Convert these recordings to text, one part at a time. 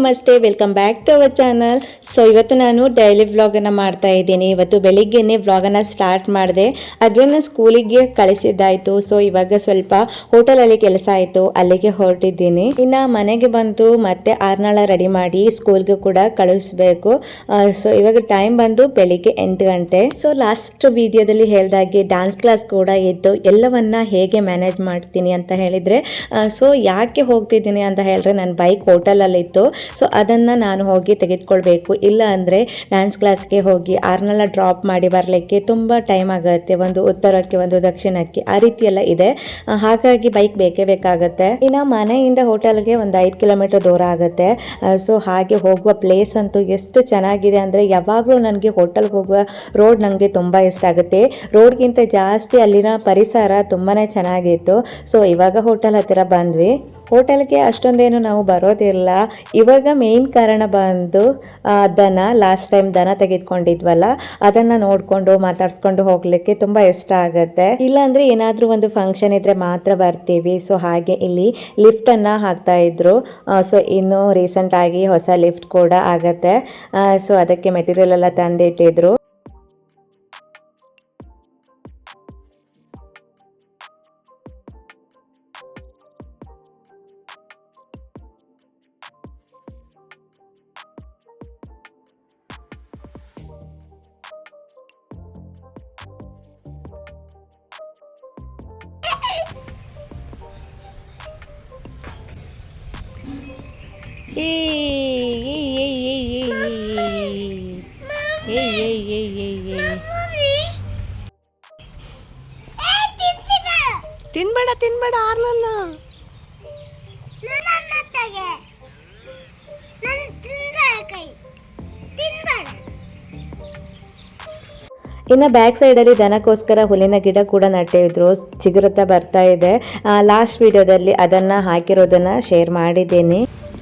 ನಮಸ್ತೆ welcome back to our channel so ಇವತ್ತು ನಾನು ಡೈಲಿ ವ್ಲಾಗನ್ನು ಮಾಡ್ತಾ ಇದ್ದೀನಿ. ಇವತ್ತು ಬೆಳಿಗ್ಗೆನೆ ವ್ಲಾಗನ್ನು ಸ್ಟಾರ್ಟ್ ಮಾಡಿದೆ. ಅದನ್ನು ಸ್ಕೂಲಿಗೆ ಕಳಿಸಿದ್ದಾಯಿತು. ಸೊ ಇವಾಗ ಸ್ವಲ್ಪ ಹೋಟೆಲಲ್ಲಿ ಕೆಲಸ ಆಯಿತು. ಅಲ್ಲಿಗೆ ಹೊರಟಿದ್ದೀನಿ. ಇನ್ನು ಮನೆಗೆ ಬಂದು ಮತ್ತೆ ಆರ್ನಾಳ ರೆಡಿ ಮಾಡಿ ಸ್ಕೂಲ್ಗೆ ಕೂಡ ಕಳಿಸ್ಬೇಕು. ಸೊ ಇವಾಗ ಟೈಮ್ ಬಂದು ಬೆಳಿಗ್ಗೆ ಎಂಟು ಗಂಟೆ. ಸೊ ಲಾಸ್ಟ್ ವಿಡಿಯೋದಲ್ಲಿ ಹೇಳಿದಾಗೆ ಡ್ಯಾನ್ಸ್ ಕ್ಲಾಸ್ ಕೂಡ ಇದ್ದು ಎಲ್ಲವನ್ನ ಹೇಗೆ ಮ್ಯಾನೇಜ್ ಮಾಡ್ತೀನಿ ಅಂತ ಹೇಳಿದರೆ ಸೊ ಯಾಕೆ ಹೋಗ್ತಿದ್ದೀನಿ ಅಂತ ಹೇಳಿದ್ರೆ ನನ್ನ ಬೈಕ್ ಹೋಟೆಲಲ್ಲಿತ್ತು ಸೊ ಅದನ್ನು ನಾನು ಹೋಗಿ ತೆಗೆದುಕೊಳ್ಬೇಕು. ಇಲ್ಲ ಅಂದರೆ ಡ್ಯಾನ್ಸ್ ಕ್ಲಾಸ್ಗೆ ಹೋಗಿ ಆರ್ನೆಲ್ಲ ಡ್ರಾಪ್ ಮಾಡಿ ಬರಲಿಕ್ಕೆ ತುಂಬ ಟೈಮ್ ಆಗುತ್ತೆ. ಒಂದು ಉತ್ತರಕ್ಕೆ, ಒಂದು ದಕ್ಷಿಣಕ್ಕೆ ಆ ರೀತಿ ಎಲ್ಲ ಇದೆ ಹಾಗಾಗಿ ಬೈಕ್ ಬೇಕೇ ಬೇಕಾಗುತ್ತೆ. ಇನ್ನು ಮನೆಯಿಂದ ಹೋಟೆಲ್ಗೆ ಒಂದು ಐದು ಕಿಲೋಮೀಟರ್ ದೂರ ಆಗುತ್ತೆ. ಸೊ ಹಾಗೆ ಹೋಗುವ ಪ್ಲೇಸ್ ಅಂತೂ ಎಷ್ಟು ಚೆನ್ನಾಗಿದೆ ಅಂದರೆ ಯಾವಾಗಲೂ ನನಗೆ ಹೋಟೆಲ್ಗೆ ಹೋಗುವ ರೋಡ್ ನನಗೆ ತುಂಬ ಇಷ್ಟ ಆಗುತ್ತೆ. ರೋಡ್ಗಿಂತ ಜಾಸ್ತಿ ಅಲ್ಲಿನ ಪರಿಸರ ತುಂಬಾ ಚೆನ್ನಾಗಿತ್ತು. ಸೊ ಇವಾಗ ಹೋಟೆಲ್ ಹತ್ತಿರ ಬಂದ್ವಿ. ಹೋಟೆಲ್ಗೆ ಅಷ್ಟೊಂದೇನು ನಾವು ಬರೋದಿಲ್ಲ. ಇವಾಗ ಮೇನ್ ಕಾರಣ ಬಂದು ದನ ಲಾಸ್ಟ್ ಟೈಮ್ ದನ ತೆಗೆದುಕೊಂಡಿದ್ವಲ್ಲ, ಅದನ್ನು ನೋಡಿಕೊಂಡು ಮಾತಾಡ್ಸ್ಕೊಂಡು ಹೋಗ್ಲಿಕ್ಕೆ ತುಂಬ ಇಷ್ಟ ಆಗುತ್ತೆ. ಇಲ್ಲಾಂದ್ರೆ ಏನಾದರೂ ಒಂದು ಫಂಕ್ಷನ್ ಇದ್ರೆ ಮಾತ್ರ ಬರ್ತೀವಿ. ಸೊ ಹಾಗೆ ಇಲ್ಲಿ ಲಿಫ್ಟನ್ನು ಹಾಕ್ತಾ ಇದ್ರು. ಸೊ ಇನ್ನು ರೀಸೆಂಟ್ ಆಗಿ ಹೊಸ ಲಿಫ್ಟ್ ಕೂಡ ಆಗತ್ತೆ. ಸೊ ಅದಕ್ಕೆ ಮೆಟೀರಿಯಲ್ ಎಲ್ಲ ತಂದಿಟ್ಟಿದ್ರು. ತಿನ್ಬೇಡ ತಿನ್ಬೇಡ ಆರ್ಲಲ್ಲ ಇನ್ನು ಬ್ಯಾಕ್ ಸೈಡಲ್ಲಿ ದನಕ್ಕೋಸ್ಕರ ಹುಲ್ಲಿನ ಗಿಡ ಕೂಡ ನಟ್ಟಿದ್ರು ಚಿಗುರುತ್ತಾ ಬರ್ತಾ ಇದೆ ಲಾಸ್ಟ್ ವಿಡಿಯೋದಲ್ಲಿ ಅದನ್ನು ಹಾಕಿರೋದನ್ನು ಶೇರ್ ಮಾಡಿದ್ದೀನಿ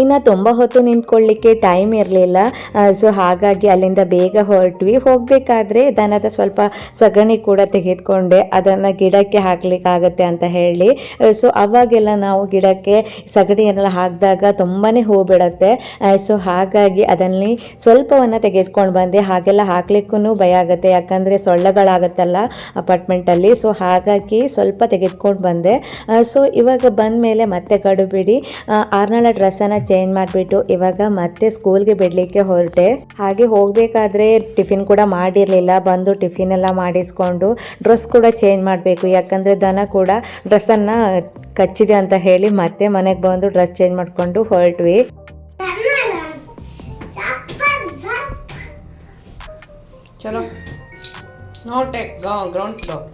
ಇನ್ನು ತುಂಬ ಹೊತ್ತು ನಿಂತ್ಕೊಳ್ಳಿಕ್ಕೆ ಟೈಮ್ ಇರಲಿಲ್ಲ. ಸೊ ಹಾಗಾಗಿ ಅಲ್ಲಿಂದ ಬೇಗ ಹೊರಟ್ವಿ. ಹೋಗಬೇಕಾದ್ರೆ ದನದ ಸ್ವಲ್ಪ ಸಗಣಿ ಕೂಡ ತೆಗೆದುಕೊಂಡೆ. ಅದನ್ನು ಗಿಡಕ್ಕೆ ಹಾಕ್ಲಿಕ್ಕಾಗತ್ತೆ ಅಂತ ಹೇಳಿ. ಸೊ ಅವಾಗೆಲ್ಲ ನಾವು ಗಿಡಕ್ಕೆ ಸಗಣಿಯನ್ನೆಲ್ಲ ಹಾಕಿದಾಗ ತುಂಬಾ ಹೂ ಬಿಡುತ್ತೆ ಸೊ ಹಾಗಾಗಿ ಅದರಲ್ಲಿ ಸ್ವಲ್ಪವನ್ನು ತೆಗೆದುಕೊಂಡು ಬಂದೆ. ಹಾಗೆಲ್ಲ ಹಾಕ್ಲಿಕ್ಕೂ ಭಯ ಆಗುತ್ತೆ. ಯಾಕಂದರೆ ಸೊಳ್ಳೆಗಳಾಗುತ್ತಲ್ಲ ಅಪಾರ್ಟ್ಮೆಂಟಲ್ಲಿ ಸೊ ಹಾಗಾಗಿ ಸ್ವಲ್ಪ ತೆಗೆದುಕೊಂಡು ಬಂದೆ. ಸೊ ಇವಾಗ ಬಂದ ಮೇಲೆ ಮತ್ತೆ ಗಡುಬಿಡಿ. ಆರ್ನಾಳ ಡ್ರೆಸ್ಸನ್ನು ಚೇಂಜ್ ಮಾಡಿಬಿಟ್ಟು ಇವಾಗ ಮತ್ತೆ ಸ್ಕೂಲ್ಗೆ ಬಿಡಲಿಕ್ಕೆ ಹೊರಟೆ. ಹಾಗೆ ಹೋಗಬೇಕಾದ್ರೆ ಟಿಫಿನ್ ಕೂಡ ಮಾಡಿರಲಿಲ್ಲ. ಬಂದು ಟಿಫಿನ್ ಎಲ್ಲ ಮಾಡಿಸ್ಕೊಂಡು ಡ್ರೆಸ್ ಕೂಡ ಚೇಂಜ್ ಮಾಡಬೇಕು. ಯಾಕಂದರೆ ದನ ಕೂಡ ಡ್ರೆಸ್ಸನ್ನು ಕಚ್ಚಿದೆ ಅಂತ ಹೇಳಿ ಮತ್ತೆ ಮನೆಗೆ ಬಂದು ಡ್ರೆಸ್ ಚೇಂಜ್ ಮಾಡಿಕೊಂಡು ಹೊರಟ್ವಿ. ಚಲೋ. ನೋಟೆ ಗ್ರೌಂಡ್ ಫ್ಲೋರ್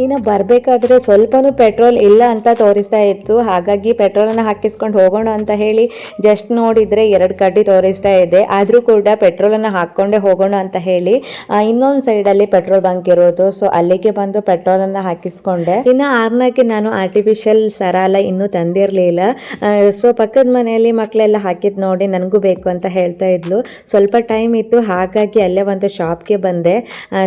ಇನ್ನು ಬರಬೇಕಾದ್ರೆ ಸ್ವಲ್ಪನೂ ಪೆಟ್ರೋಲ್ ಇಲ್ಲ ಅಂತ ತೋರಿಸ್ತಾ ಇತ್ತು. ಹಾಗಾಗಿ ಪೆಟ್ರೋಲನ್ನು ಹಾಕಿಸ್ಕೊಂಡು ಹೋಗೋಣ ಅಂತ ಹೇಳಿ ಜಸ್ಟ್ ನೋಡಿದರೆ ಎರಡು ಕಡ್ಡಿ ತೋರಿಸ್ತಾ ಇದೆ. ಆದರೂ ಕೂಡ ಪೆಟ್ರೋಲನ್ನು ಹಾಕ್ಕೊಂಡೇ ಹೋಗೋಣ ಅಂತ ಹೇಳಿ ಇನ್ನೊಂದು ಸೈಡಲ್ಲಿ ಪೆಟ್ರೋಲ್ ಬಂಕ್ ಇರೋದು. ಸೊ ಅಲ್ಲಿಗೆ ಬಂದು ಪೆಟ್ರೋಲನ್ನು ಹಾಕಿಸ್ಕೊಂಡೆ. ಇನ್ನು ಆರ್ನಕ್ಕೆ ನಾನು ಆರ್ಟಿಫಿಷಿಯಲ್ ಸರಾಲ ಇನ್ನೂ ತಂದಿರಲಿಲ್ಲ. ಸೊ ಪಕ್ಕದ ಮನೆಯಲ್ಲಿ ಮಕ್ಕಳೆಲ್ಲ ಹಾಕಿದ್ದು ನೋಡಿ ನನಗೂ ಬೇಕು ಅಂತ ಹೇಳ್ತಾ ಇದ್ಲು. ಸ್ವಲ್ಪ ಟೈಮ್ ಇತ್ತು, ಹಾಗಾಗಿ ಅಲ್ಲೇ ಒಂದು ಶಾಪ್ಗೆ ಬಂದೆ.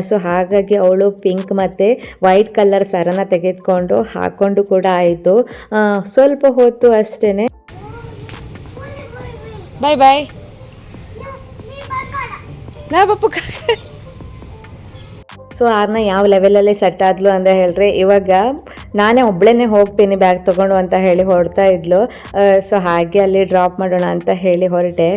ಸೊ ಹಾಗಾಗಿ ಅವಳು ಪಿಂಕ್ ಮತ್ತು ವೈಟ್ ಕಲರ್ ಸರನ ತೆಗೆದುಕೊಂಡು ಹಾಕೊಂಡು ಕೂಡ ಆಯಿತು. ಸ್ವಲ್ಪ ಹೊತ್ತು ಅಷ್ಟೇ ಬಾಯ್ ಬಾಯ್ ನಾ ಪಪ್ಪು ಸೊ ಆರ್ನ ಯಾವ ಲೆವೆಲಲ್ಲಿ ಸೆಟ್ ಆದ್ಲು ಅಂತ ಹೇಳ್ರಿ. ಇವಾಗ ನಾನೇ ಒಬ್ಳೇನೆ ಹೋಗ್ತೀನಿ ಬ್ಯಾಗ್ ತಗೊಂಡು ಅಂತ ಹೇಳಿ ಹೊರಡ್ತಾ ಇದ್ಲು. ಸೊ ಹಾಗೆ ಅಲ್ಲಿ ಡ್ರಾಪ್ ಮಾಡೋಣ ಅಂತ ಹೇಳಿ ಹೊರಟೆ.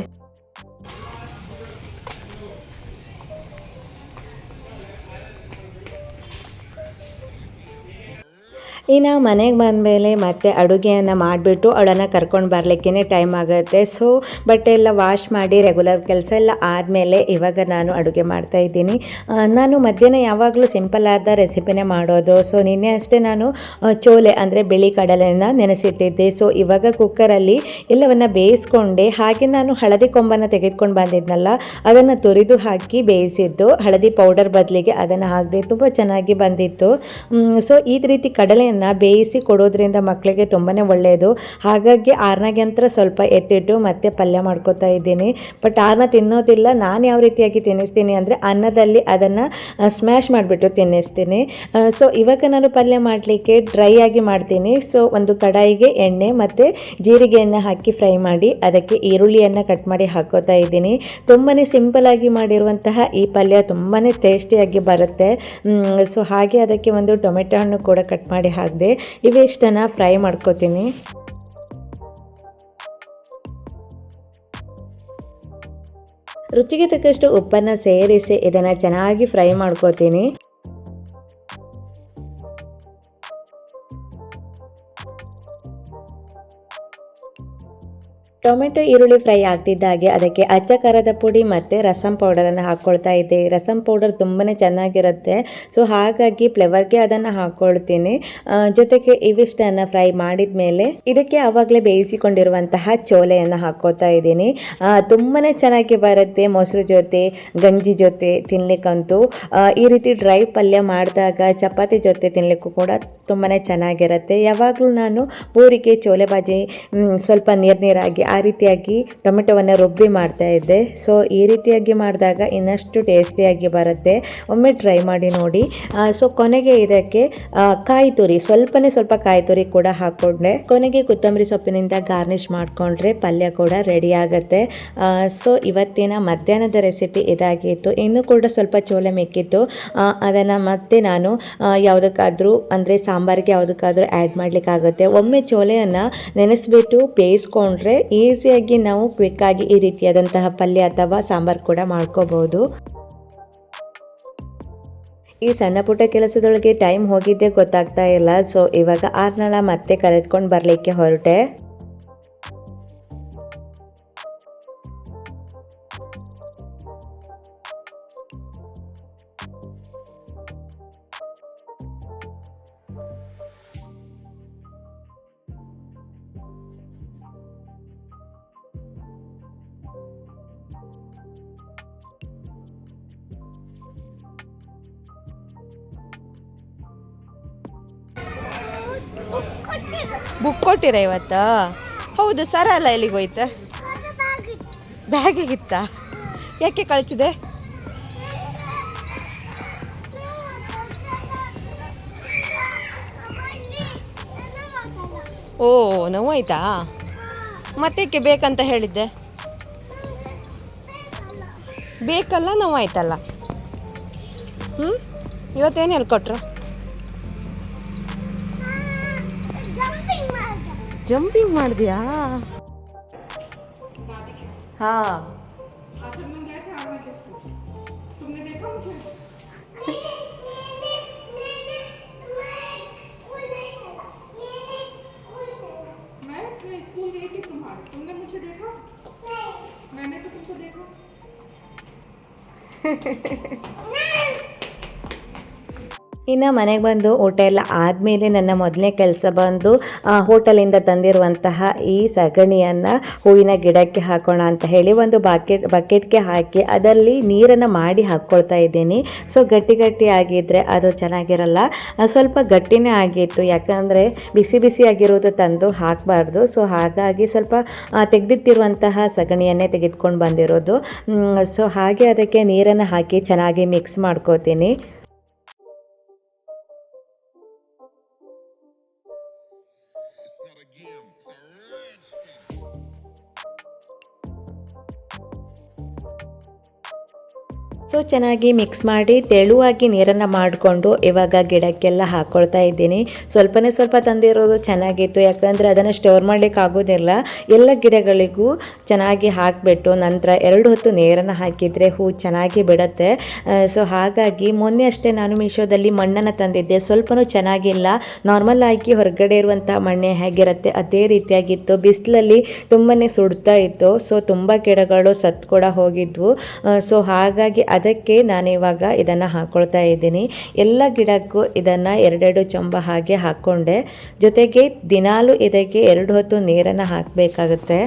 ಇನ್ನು ಮನೆಗೆ ಬಂದಮೇಲೆ ಮತ್ತೆ ಅಡುಗೆಯನ್ನು ಮಾಡಿಬಿಟ್ಟು ಅವಳನ್ನು ಕರ್ಕೊಂಡು ಬರಲಿಕ್ಕೇ ಟೈಮ್ ಆಗುತ್ತೆ. ಸೊ ಬಟ್ಟೆ ಎಲ್ಲ ವಾಶ್ ಮಾಡಿ ರೆಗ್ಯುಲರ್ ಕೆಲಸ ಎಲ್ಲ ಆದಮೇಲೆ ಇವಾಗ ನಾನು ಅಡುಗೆ ಮಾಡ್ತಾ ಇದ್ದೀನಿ. ನಾನು ಮಧ್ಯಾಹ್ನ ಯಾವಾಗಲೂ ಸಿಂಪಲ್ ಆದ ರೆಸಿಪಿನೇ ಮಾಡೋದು. ಸೊ ನಿನ್ನೆ ಅಷ್ಟೇ ನಾನು ಚೋಲೆ ಅಂದರೆ ಬಿಳಿ ಕಡಲೆಯನ್ನು ನೆನೆಸಿಟ್ಟಿದ್ದೆ. ಸೊ ಇವಾಗ ಕುಕ್ಕರಲ್ಲಿ ಎಲ್ಲವನ್ನು ಬೇಯಿಸ್ಕೊಂಡೆ. ಹಾಗೆ ನಾನು ಹಳದಿ ಕೊಂಬನ್ನು ತೆಗೆದುಕೊಂಡು ಬಂದಿದ್ದನಲ್ಲ ಅದನ್ನು ತುರಿದು ಹಾಕಿ ಬೇಯಿಸಿದ್ದು. ಹಳದಿ ಪೌಡರ್ ಬದಲಿಗೆ ಅದನ್ನು ಹಾಕಿದೆ, ತುಂಬ ಚೆನ್ನಾಗಿ ಬಂದಿತ್ತು. ಸೊ ಈ ರೀತಿ ಕಡಲೆಯನ್ನು ಬೇಯಿಸಿ ಕೊಡೋದ್ರಿಂದ ಮಕ್ಕಳಿಗೆ ತುಂಬಾ ಒಳ್ಳೆಯದು ಹಾಗಾಗಿ ಆರ್ನಾಗೆ ಅಂತ ಸ್ವಲ್ಪ ಎತ್ತಿಟ್ಟು ಮತ್ತೆ ಪಲ್ಯ ಮಾಡ್ಕೋತಾ ಇದ್ದೀನಿ. ಬಟ್ ಆರ್ನ ತಿನ್ನೋದಿಲ್ಲ. ನಾನು ಯಾವ ರೀತಿಯಾಗಿ ತಿನ್ನಿಸ್ತೀನಿ ಅಂದರೆ ಅನ್ನದಲ್ಲಿ ಅದನ್ನು ಸ್ಮ್ಯಾಶ್ ಮಾಡಿಬಿಟ್ಟು ತಿನ್ನಿಸ್ತೀನಿ. ಸೊ ಇವಾಗ ನಾನು ಪಲ್ಯ ಮಾಡಲಿಕ್ಕೆ ಡ್ರೈ ಆಗಿ ಮಾಡ್ತೀನಿ. ಸೊ ಒಂದು ಕಡಾಯಿಗೆ ಎಣ್ಣೆ ಮತ್ತು ಜೀರಿಗೆಯನ್ನು ಹಾಕಿ ಫ್ರೈ ಮಾಡಿ ಅದಕ್ಕೆ ಈರುಳ್ಳಿಯನ್ನು ಕಟ್ ಮಾಡಿ ಹಾಕೋತಾ ಇದ್ದೀನಿ. ತುಂಬಾ ಸಿಂಪಲಾಗಿ ಮಾಡಿರುವಂತಹ ಈ ಪಲ್ಯ ತುಂಬಾ ಟೇಸ್ಟಿಯಾಗಿ ಬರುತ್ತೆ. ಸೊ ಹಾಗೆ ಅದಕ್ಕೆ ಒಂದು ಟೊಮೆಟೊ ಹಣ್ಣು ಕೂಡ ಕಟ್ ಮಾಡಿ ಹಾಕಿದೆ ಇವೆಷ್ಟನ್ನ ಫ್ರೈ ಮಾಡ್ಕೋತೀನಿ. ರುಚಿಗೆ ತಕ್ಕಷ್ಟು ಉಪ್ಪನ್ನು ಸೇರಿಸಿ ಇದನ್ನು ಚೆನ್ನಾಗಿ ಫ್ರೈ ಮಾಡ್ಕೋತೀನಿ. ಟೊಮೆಟೊ ಈರುಳ್ಳಿ ಫ್ರೈ ಆಗ್ತಿದ್ದಾಗೆ ಅದಕ್ಕೆ ಅಚ್ಚ ಖಾರದ ಪುಡಿ ಮತ್ತು ರಸಂ ಪೌಡರನ್ನು ಹಾಕ್ಕೊಳ್ತಾ ಇದ್ದೆ. ರಸಂ ಪೌಡರ್ ತುಂಬಾ ಚೆನ್ನಾಗಿರುತ್ತೆ. ಸೊ ಹಾಗಾಗಿ ಫ್ಲೇವರ್ಗೆ ಅದನ್ನು ಹಾಕ್ಕೊಳ್ತೀನಿ. ಜೊತೆಗೆ ಇವಿಷ್ಟನ್ನು ಫ್ರೈ ಮಾಡಿದ ಮೇಲೆ ಇದಕ್ಕೆ ಆವಾಗಲೇ ಬೇಯಿಸಿಕೊಂಡಿರುವಂತಹ ಚೋಲೆಯನ್ನು ಹಾಕ್ಕೊಳ್ತಾ ಇದ್ದೀನಿ. ತುಂಬಾ ಚೆನ್ನಾಗಿ ಬರುತ್ತೆ ಮೊಸರು ಜೊತೆ, ಗಂಜಿ ಜೊತೆ ತಿನ್ನಲಿಕ್ಕಂತೂ ಈ ರೀತಿ ಡ್ರೈ ಪಲ್ಯ ಮಾಡಿದಾಗ ಚಪಾತಿ ಜೊತೆ ತಿನ್ನಲಿಕ್ಕೂ ಕೂಡ ತುಂಬಾ ಚೆನ್ನಾಗಿರುತ್ತೆ. ಯಾವಾಗಲೂ ನಾನು ಪೂರಿಗೆ ಚೋಲೆ ಬಾಜಿ ಸ್ವಲ್ಪ ನೀರು ನೀರಾಗಿ ಆ ರೀತಿಯಾಗಿ ಟೊಮೆಟೊವನ್ನು ರುಬ್ಬಿ ಮಾಡ್ತಾ ಇದ್ದೆ. ಸೊ ಈ ರೀತಿಯಾಗಿ ಮಾಡಿದಾಗ ಇನ್ನಷ್ಟು ಟೇಸ್ಟಿಯಾಗಿ ಬರುತ್ತೆ. ಒಮ್ಮೆ ಟ್ರೈ ಮಾಡಿ ನೋಡಿ. ಸೊ ಕೊನೆಗೆ ಇದಕ್ಕೆ ಕಾಯಿ ತುರಿ, ಸ್ವಲ್ಪನೇ ಸ್ವಲ್ಪ ಕಾಯಿ ತುರಿ ಕೂಡ ಹಾಕ್ಕೊಂಡೆ. ಕೊನೆಗೆ ಕೊತ್ತಂಬರಿ ಸೊಪ್ಪಿನಿಂದ ಗಾರ್ನಿಷ್ ಮಾಡಿಕೊಂಡ್ರೆ ಪಲ್ಯ ಕೂಡ ರೆಡಿ ಆಗುತ್ತೆ. ಸೊ ಇವತ್ತಿನ ಮಧ್ಯಾಹ್ನದ ರೆಸಿಪಿ ಇದಾಗಿತ್ತು. ಇನ್ನೂ ಕೂಡ ಸ್ವಲ್ಪ ಚೋಲೆ ಮೆಕ್ಕಿತ್ತು. ಅದನ್ನು ಮತ್ತೆ ನಾನು ಯಾವುದಕ್ಕಾದರೂ, ಅಂದರೆ ಸಾಂಬಾರಿಗೆ ಯಾವುದಕ್ಕಾದರೂ ಆ್ಯಡ್ ಮಾಡಲಿಕ್ಕಾಗುತ್ತೆ. ಒಮ್ಮೆ ಚೋಲೆಯನ್ನು ನೆನೆಸ್ಬಿಟ್ಟು ಬೇಯಿಸ್ಕೊಂಡ್ರೆ ಈಸಿಯಾಗಿ ನಾವು ಕ್ವಿಕ್ಕಾಗಿ ಈ ರೀತಿಯಾದಂತಹ ಪಲ್ಯ ಅಥವಾ ಸಾಂಬಾರು ಕೂಡ ಮಾಡ್ಕೋಬೋದು. ಈ ಸಣ್ಣ ಪುಟ್ಟ ಕೆಲಸದೊಳಗೆ ಟೈಮ್ ಹೋಗಿದ್ದೇ ಗೊತ್ತಾಗ್ತಾ ಇಲ್ಲ. ಸೊ ಇವಾಗ ಆರ್ನಳ ಮತ್ತೆ ಕರೆದ್ಕೊಂಡು ಬರಲಿಕ್ಕೆ ಹೊರಟೆ. ಬುಕ್ ಕೊಟ್ಟಿರ ಇವತ್ತು? ಹೌದು, ಸರ ಅಲ್ಲ ಎಲ್ಲಿಗೆ ಹೋಯ್ತ? ಬ್ಯಾಗಿಗಿತ್ತ? ಯಾಕೆ ಕಳ್ಚಿದೆ? ಓ, ನೋವಾಯ್ತಾ? ಮತ್ತೇಕೆ ಬೇಕಂತ ಹೇಳಿದ್ದೆ? ಬೇಕಲ್ಲ, ನೋವಾಯ್ತಲ್ಲ. ಹ್ಞೂ ಇವತ್ತೇನು ಹೇಳ್ಕೊಟ್ರು? ಜಂಪಿಂಗ್ ಮಾಡಿದ್ಯಾ ಹಾ मैं मैं स्कूल गई थी तुम्हारे तुमने मुझे देखा मैंने तो तुमको देखा ಇನ್ನು ಮನೆಗೆ ಬಂದು ಊಟ ಎಲ್ಲ ಆದಮೇಲೆ ನನ್ನ ಮೊದಲನೇ ಕೆಲಸ ಬಂದು ಹೋಟೆಲಿಂದ ತಂದಿರುವಂತಹ ಈ ಸಗಣಿಯನ್ನು ಹೂವಿನ ಗಿಡಕ್ಕೆ ಹಾಕೋಣ ಅಂತ ಹೇಳಿ ಒಂದು ಬಾಕೆಟ್, ಬಕೆಟ್ಗೆ ಹಾಕಿ ಅದರಲ್ಲಿ ನೀರನ್ನು ಮಾಡಿ ಹಾಕ್ಕೊಳ್ತಾ ಇದ್ದೀನಿ. ಸೊ, ಗಟ್ಟಿ ಗಟ್ಟಿ ಆಗಿದ್ದರೆ ಅದು ಚೆನ್ನಾಗಿರಲ್ಲ. ಸ್ವಲ್ಪ ಗಟ್ಟಿನೇ ಆಗಿತ್ತು. ಯಾಕಂದರೆ ಬಿಸಿ ಬಿಸಿ ಆಗಿರೋದು ತಂದು ಹಾಕಬಾರ್ದು. ಸೊ, ಹಾಗಾಗಿ ಸ್ವಲ್ಪ ತೆಗೆದಿಟ್ಟಿರುವಂತಹ ಸಗಣಿಯನ್ನೇ ತೆಗೆದುಕೊಂಡು ಬಂದಿರೋದು. ಸೊ, ಹಾಗೆ ಅದಕ್ಕೆ ನೀರನ್ನು ಹಾಕಿ ಚೆನ್ನಾಗಿ ಮಿಕ್ಸ್ ಮಾಡ್ಕೋತೀನಿ. ಸೊ ಚೆನ್ನಾಗಿ ಮಿಕ್ಸ್ ಮಾಡಿ ತೆಳುವಾಗಿ ನೀರನ್ನು ಮಾಡಿಕೊಂಡು ಇವಾಗ ಗಿಡಕ್ಕೆಲ್ಲ ಹಾಕ್ಕೊಳ್ತಾ ಇದ್ದೀನಿ. ಸ್ವಲ್ಪನೇ ಸ್ವಲ್ಪ ತಂದಿರೋದು ಚೆನ್ನಾಗಿತ್ತು. ಯಾಕಂದರೆ ಅದನ್ನು ಸ್ಟೋರ್ ಮಾಡಲಿಕ್ಕೆ ಆಗೋದಿಲ್ಲ. ಎಲ್ಲ ಗಿಡಗಳಿಗೂ ಚೆನ್ನಾಗಿ ಹಾಕಿಬಿಟ್ಟು ನಂತರ ಎರಡು ಹೊತ್ತು ನೀರನ್ನು ಹಾಕಿದರೆ ಹೂ ಚೆನ್ನಾಗಿ ಬಿಡುತ್ತೆ. ಸೊ ಹಾಗಾಗಿ ಮೊನ್ನೆ ಅಷ್ಟೇ ನಾನು ಮೀಶೋದಲ್ಲಿ ಮಣ್ಣನ್ನು ತಂದಿದ್ದೆ. ಸ್ವಲ್ಪನೂ ಚೆನ್ನಾಗಿಲ್ಲ. ನಾರ್ಮಲ್ ಆಗಿ ಹೊರಗಡೆ ಇರುವಂಥ ಮಣ್ಣೆ ಹೇಗಿರುತ್ತೆ ಅದೇ ರೀತಿಯಾಗಿತ್ತು. ಬಿಸಿಲಲ್ಲಿ ತುಂಬಾ ಸುಡ್ತಾ ಇತ್ತು. ಸೊ ತುಂಬ ಗಿಡಗಳು ಸತ್ತು ಕೂಡ ಹೋಗಿದ್ವು. ಸೊ ಹಾಗಾಗಿ ಅದಕ್ಕೆ ನಾನು ಇವಾಗ ಇದನ್ನು ಹಾಕ್ಕೊಳ್ತಾ ಇದ್ದೀನಿ. ಎಲ್ಲ ಗಿಡಕ್ಕೂ ಇದನ್ನು ಎರಡೆರಡು ಚೊಂಬ ಹಾಗೆ ಹಾಕ್ಕೊಂಡೆ ಜೊತೆಗೆ ದಿನಾಲು ಇದಕ್ಕೆ ಎರಡು ಹೊತ್ತು ನೀರನ್ನು ಹಾಕಬೇಕಾಗುತ್ತೆ.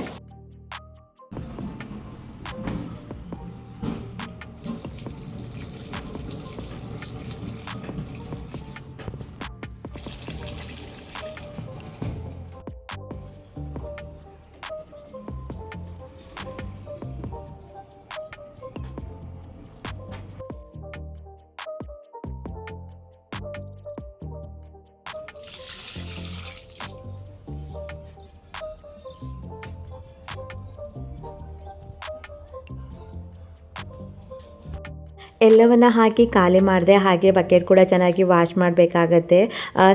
ಎಲ್ಲವನ್ನ ಹಾಕಿ ಖಾಲಿ ಮಾಡಿದೆ, ಹಾಗೆ ಬಕೆಟ್ ಕೂಡ ಚೆನ್ನಾಗಿ ವಾಶ್ ಮಾಡಬೇಕಾಗತ್ತೆ.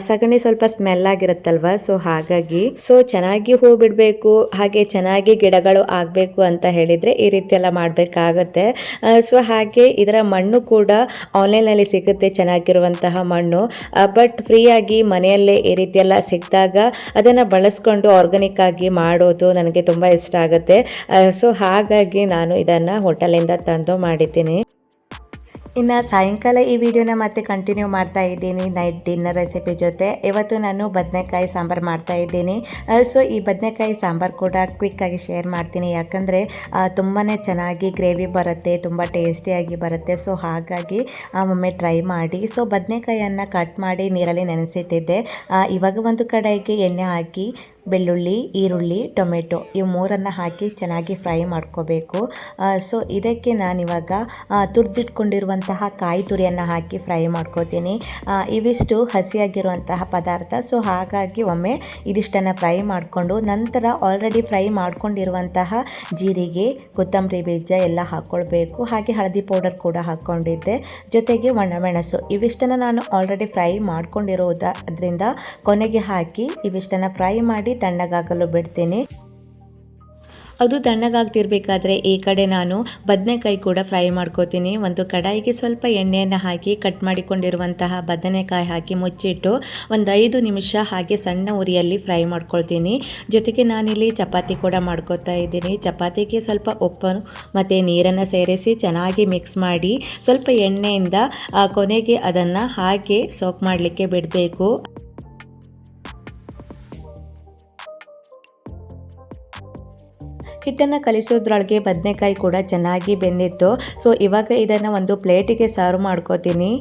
ಸಗಣಿ ಸ್ವಲ್ಪ ಸ್ಮೆಲ್ ಆಗಿರುತ್ತಲ್ವ? ಸೊ ಹಾಗಾಗಿ ಸೊ ಚೆನ್ನಾಗಿ ಹೂ ಬಿಡಬೇಕು, ಹಾಗೆ ಚೆನ್ನಾಗಿ ಗಿಡಗಳು ಆಗಬೇಕು ಅಂತ ಹೇಳಿದರೆ ಈ ರೀತಿ ಎಲ್ಲ ಮಾಡಬೇಕಾಗತ್ತೆ ಸೊ ಹಾಗೆ ಇದರ ಮಣ್ಣು ಕೂಡ ಆನ್ಲೈನಲ್ಲಿ ಸಿಗುತ್ತೆ, ಚೆನ್ನಾಗಿರುವಂತಹ ಮಣ್ಣು. ಬಟ್ ಫ್ರೀಯಾಗಿ ಮನೆಯಲ್ಲೇ ಈ ರೀತಿ ಎಲ್ಲ ಸಿಕ್ಕಿದಾಗ ಅದನ್ನು ಬಳಸ್ಕೊಂಡು ಆರ್ಗಾನಿಕ್ ಆಗಿ ಮಾಡೋದು ನನಗೆ ತುಂಬ ಇಷ್ಟ ಆಗುತ್ತೆ. ಸೊ ಹಾಗಾಗಿ ನಾನು ಇದನ್ನು ಹೋಟೆಲಿಂದ ತಂದು ಮಾಡಿದ್ದೀನಿ. ಇನ್ನು ಸಾಯಂಕಾಲ ಈ ವಿಡಿಯೋನ ಮತ್ತೆ ಕಂಟಿನ್ಯೂ ಮಾಡ್ತಾ ಇದ್ದೀನಿ. ನೈಟ್ ಡಿನ್ನರ್ ರೆಸಿಪಿ ಜೊತೆ. ಇವತ್ತು ನಾನು ಬದನೆಕಾಯಿ ಸಾಂಬಾರು ಮಾಡ್ತಾ ಇದ್ದೀನಿ. ಸೊ ಈ ಬದನೆಕಾಯಿ ಸಾಂಬಾರು ಕೂಡ ಕ್ವಿಕ್ಕಾಗಿ ಶೇರ್ ಮಾಡ್ತೀನಿ. ಯಾಕಂದರೆ ತುಂಬಾ ಚೆನ್ನಾಗಿ ಗ್ರೇವಿ ಬರುತ್ತೆ, ತುಂಬ ಟೇಸ್ಟಿಯಾಗಿ ಬರುತ್ತೆ. ಸೊ ಹಾಗಾಗಿ ಒಮ್ಮೆ ಟ್ರೈ ಮಾಡಿ. ಸೊ ಬದನೆಕಾಯನ್ನು ಕಟ್ ಮಾಡಿ ನೀರಲ್ಲಿ ನೆನೆಸಿಟ್ಟಿದ್ದೆ. ಇವಾಗ ಒಂದು ಕಡೆಗೆ ಎಣ್ಣೆ ಹಾಕಿ ಬೆಳ್ಳುಳ್ಳಿ, ಈರುಳ್ಳಿ, ಟೊಮೆಟೊ ಇವು ಮೂರನ್ನು ಹಾಕಿ ಚೆನ್ನಾಗಿ ಫ್ರೈ ಮಾಡ್ಕೋಬೇಕು. ಸೊ ಇದಕ್ಕೆ ನಾನಿವಾಗ ತುರಿದಿಟ್ಕೊಂಡಿರುವಂತಹ ಕಾಯಿ ತುರಿಯನ್ನು ಹಾಕಿ ಫ್ರೈ ಮಾಡ್ಕೋತೀನಿ. ಇವಿಷ್ಟು ಹಸಿಯಾಗಿರುವಂತಹ ಪದಾರ್ಥ. ಸೊ ಹಾಗಾಗಿ ಒಮ್ಮೆ ಇದಿಷ್ಟನ್ನು ಫ್ರೈ ಮಾಡಿಕೊಂಡು ನಂತರ ಆಲ್ರೆಡಿ ಫ್ರೈ ಮಾಡ್ಕೊಂಡಿರುವಂತಹ ಜೀರಿಗೆ, ಕೊತ್ತಂಬರಿ ಬೀಜ ಎಲ್ಲ ಹಾಕ್ಕೊಳ್ಬೇಕು ಹಾಗೆ ಹಳದಿ ಪೌಡರ್ ಕೂಡ ಹಾಕ್ಕೊಂಡಿದ್ದೆ ಜೊತೆಗೆ ಒಣಮೆಣಸು. ಇವಿಷ್ಟನ್ನು ನಾನು ಆಲ್ರೆಡಿ ಫ್ರೈ ಮಾಡ್ಕೊಂಡಿರೋದ್ರಿಂದ ಕೊನೆಗೆ ಹಾಕಿ ಇವಿಷ್ಟನ್ನು ಫ್ರೈ ಮಾಡಿ ತಣ್ಣಗಾಗಲು ಬಿಡ್ತೀನಿ. ಅದು ತಣ್ಣಗಾಗ್ತಿರ್ಬೇಕಾದ್ರೆ ಈ ಕಡೆ ನಾನು ಬದನೆಕಾಯಿ ಕೂಡ ಫ್ರೈ ಮಾಡ್ಕೋತೀನಿ. ಒಂದು ಕಡಾಯಿಗೆ ಸ್ವಲ್ಪ ಎಣ್ಣೆಯನ್ನು ಹಾಕಿ ಕಟ್ ಮಾಡಿಕೊಂಡಿರುವಂತಹ ಬದನೆಕಾಯಿ ಹಾಕಿ ಮುಚ್ಚಿಟ್ಟು ಒಂದು ಐದು ನಿಮಿಷ ಹಾಗೆ ಸಣ್ಣ ಉರಿಯಲ್ಲಿ ಫ್ರೈ ಮಾಡ್ಕೊಳ್ತೀನಿ. ಜೊತೆಗೆ ನಾನಿಲ್ಲಿ ಚಪಾತಿ ಕೂಡ ಮಾಡ್ಕೋತಾ ಇದ್ದೀನಿ. ಚಪಾತಿಗೆ ಸ್ವಲ್ಪ ಉಪ್ಪು ಮತ್ತು ನೀರನ್ನು ಸೇರಿಸಿ ಚೆನ್ನಾಗಿ ಮಿಕ್ಸ್ ಮಾಡಿ ಸ್ವಲ್ಪ ಎಣ್ಣೆಯಿಂದ ಕೊನೆಗೆ ಅದನ್ನು ಹಾಗೆ ಸೋಕ್ ಮಾಡಲಿಕ್ಕೆ ಬಿಡಬೇಕು. ಹಿಟ್ಟನ್ನು ಕಲಿಸೋದ್ರೊಳಗೆ ಬದನೆಕಾಯಿ ಕೂಡ ಚೆನ್ನಾಗಿ ಬೆಂದಿತ್ತು. ಸೊ ಇವಾಗ ಇದನ್ನು ಒಂದು ಪ್ಲೇಟಿಗೆ ಸರ್ವ್ ಮಾಡ್ಕೋತೀನಿ.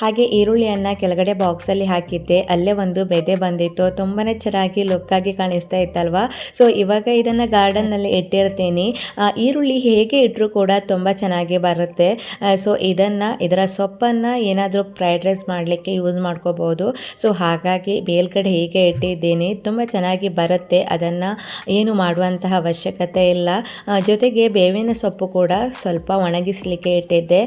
ಹಾಗೆ ಈರುಳ್ಳಿಯನ್ನು ಕೆಳಗಡೆ ಬಾಕ್ಸಲ್ಲಿ ಹಾಕಿದ್ದೆ. ಅಲ್ಲೇ ಒಂದು ಬೆದೆ ಬಂದಿತ್ತು. ತುಂಬಾ ಚೆನ್ನಾಗಿ ಲುಕ್ಕಾಗಿ ಕಾಣಿಸ್ತಾ ಇತ್ತಲ್ವಾ? ಸೊ ಇವಾಗ ಇದನ್ನು ಗಾರ್ಡನ್ನಲ್ಲಿ ಇಟ್ಟಿರ್ತೀನಿ. ಈರುಳ್ಳಿ ಹೇಗೆ ಇಟ್ಟರೂ ಕೂಡ ತುಂಬ ಚೆನ್ನಾಗಿ ಬರುತ್ತೆ. ಸೊ ಇದನ್ನು, ಇದರ ಸೊಪ್ಪನ್ನು ಏನಾದರೂ ಫ್ರೈಡ್ ರೈಸ್ ಮಾಡಲಿಕ್ಕೆ ಯೂಸ್ ಮಾಡ್ಕೋಬೋದು. ಸೊ ಹಾಗಾಗಿ ಬೇಲ್ಗಡೆ ಹೀಗೆ ಇಟ್ಟಿದ್ದೀನಿ. ತುಂಬ ಚೆನ್ನಾಗಿ ಬರುತ್ತೆ. ಅದನ್ನು ಏನು ಮಾಡುವಂತಹ ಅವಶ್ಯಕತೆ ಇಲ್ಲ. ಜೊತೆಗೆ ಬೇವಿನ ಸೊಪ್ಪು ಕೂಡ ಸ್ವಲ್ಪ ಒಣಗಿಸಲಿಕ್ಕೆ ಇಟ್ಟಿದ್ದೆ.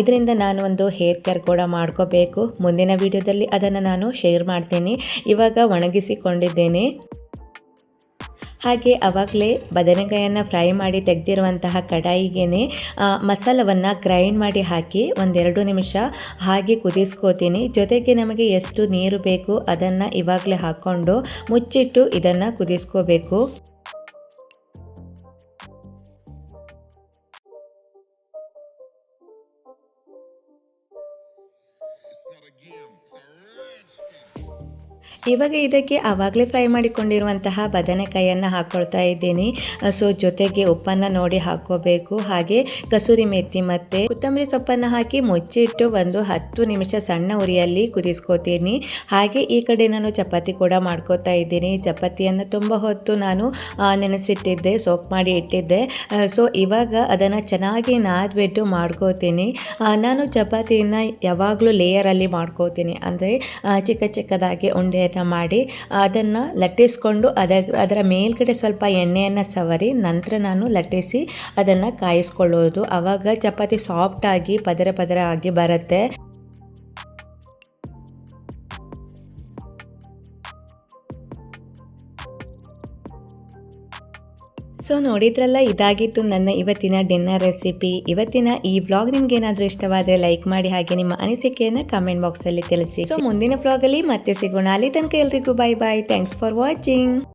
ಇದರಿಂದ ನಾನು ಒಂದು ಹೇರ್ ಕೇರ್ ಕೂಡ ಮಾಡ್ಕೋಬೇಕು. ಮುಂದಿನ ವಿಡಿಯೋದಲ್ಲಿ ಅದನ್ನು ನಾನು ಶೇರ್ ಮಾಡ್ತೀನಿ. ಇವಾಗ ಒಣಗಿಸಿಕೊಂಡಿದ್ದೇನೆ. ಹಾಗೆ ಅವಾಗಲೇ ಬದನೆಕಾಯನ್ನು ಫ್ರೈ ಮಾಡಿ ತೆಗೆದಿರುವಂತಹ ಕಡಾಯಿಗೆ ಮಸಾಲವನ್ನು ಗ್ರೈಂಡ್ ಮಾಡಿ ಹಾಕಿ ಒಂದೆರಡು ನಿಮಿಷ ಹಾಗೆ ಕುದಿಸ್ಕೋತೀನಿ. ಜೊತೆಗೆ ನಮಗೆ ಎಷ್ಟು ನೀರು ಬೇಕು ಅದನ್ನು ಇವಾಗಲೇ ಹಾಕ್ಕೊಂಡು ಮುಚ್ಚಿಟ್ಟು ಇದನ್ನು ಕುದಿಸ್ಕೋಬೇಕು. ಇವಾಗ ಇದಕ್ಕೆ ಆವಾಗಲೇ ಫ್ರೈ ಮಾಡಿಕೊಂಡಿರುವಂತಹ ಬದನೆಕಾಯಿಯನ್ನು ಹಾಕ್ಕೊಳ್ತಾ ಇದ್ದೀನಿ. ಸೊ ಜೊತೆಗೆ ಉಪ್ಪನ್ನು ನೋಡಿ ಹಾಕ್ಕೋಬೇಕು ಹಾಗೆ ಕಸೂರಿ ಮೆತ್ತಿ ಮತ್ತು ಕೊತ್ತಂಬರಿ ಸೊಪ್ಪನ್ನು ಹಾಕಿ ಮುಚ್ಚಿಟ್ಟು ಒಂದು ಹತ್ತು ನಿಮಿಷ ಸಣ್ಣ ಉರಿಯಲ್ಲಿ ಕುದಿಸ್ಕೋತೀನಿ. ಹಾಗೆ ಈ ಕಡೆ ನಾನು ಚಪಾತಿ ಕೂಡ ಮಾಡ್ಕೋತಾ ಇದ್ದೀನಿ. ಚಪಾತಿಯನ್ನು ತುಂಬ ಹೊತ್ತು ನಾನು ನೆನೆಸಿಟ್ಟಿದ್ದೆ, ಸೋಕ್ ಮಾಡಿ ಇಟ್ಟಿದ್ದೆ. ಸೊ ಇವಾಗ ಅದನ್ನು ಚೆನ್ನಾಗಿ ನಾದ್ಬಿಟ್ಟು ಮಾಡ್ಕೋತೀನಿ. ನಾನು ಚಪಾತಿಯನ್ನು ಯಾವಾಗಲೂ ಲೇಯರಲ್ಲಿ ಮಾಡ್ಕೋತೀನಿ. ಅಂದರೆ ಚಿಕ್ಕ ಚಿಕ್ಕದಾಗಿ ಉಂಡೆಯನ್ನು ಟೈಪ್ನ ಮಾಡಿ, ಅದನ್ನು ಲಟ್ಟಿಸ್ಕೊಂಡು ಅದ, ಅದರ ಮೇಲ್ಗಡೆ ಸ್ವಲ್ಪ ಎಣ್ಣೆಯನ್ನು ಸವರಿ ನಂತರ ನಾನು ಲಟ್ಟಿಸಿ ಅದನ್ನು ಕಾಯಿಸ್ಕೊಳ್ಳೋದು. ಆವಾಗ ಚಪಾತಿ ಸಾಫ್ಟಾಗಿ ಪದರ ಪದರ ಆಗಿ ಬರುತ್ತೆ. ಸೊ ನೋಡಿದ್ರಲ್ಲ, ಇದಾಗಿತ್ತು ನನ್ನ ಇವತ್ತಿನ ಡಿನ್ನರ್ ರೆಸಿಪಿ. ಇವತ್ತಿನ ಈ ವ್ಲಾಗ್ ನಿಮ್ಗೆ ಏನಾದರೂ ಇಷ್ಟವಾದರೆ ಲೈಕ್ ಮಾಡಿ ಹಾಗೆ ನಿಮ್ಮ ಅನಿಸಿಕೆಯನ್ನು ಕಮೆಂಟ್ ಬಾಕ್ಸಲ್ಲಿ ತಿಳಿಸಿ. ಸೊ ಮುಂದಿನ ವ್ಲಾಗಲ್ಲಿ ಮತ್ತೆ ಸಿಗೋಣ. ಅಲ್ಲಿ ತನಕ ಎಲ್ರಿಗೂ bye bye thanks for watching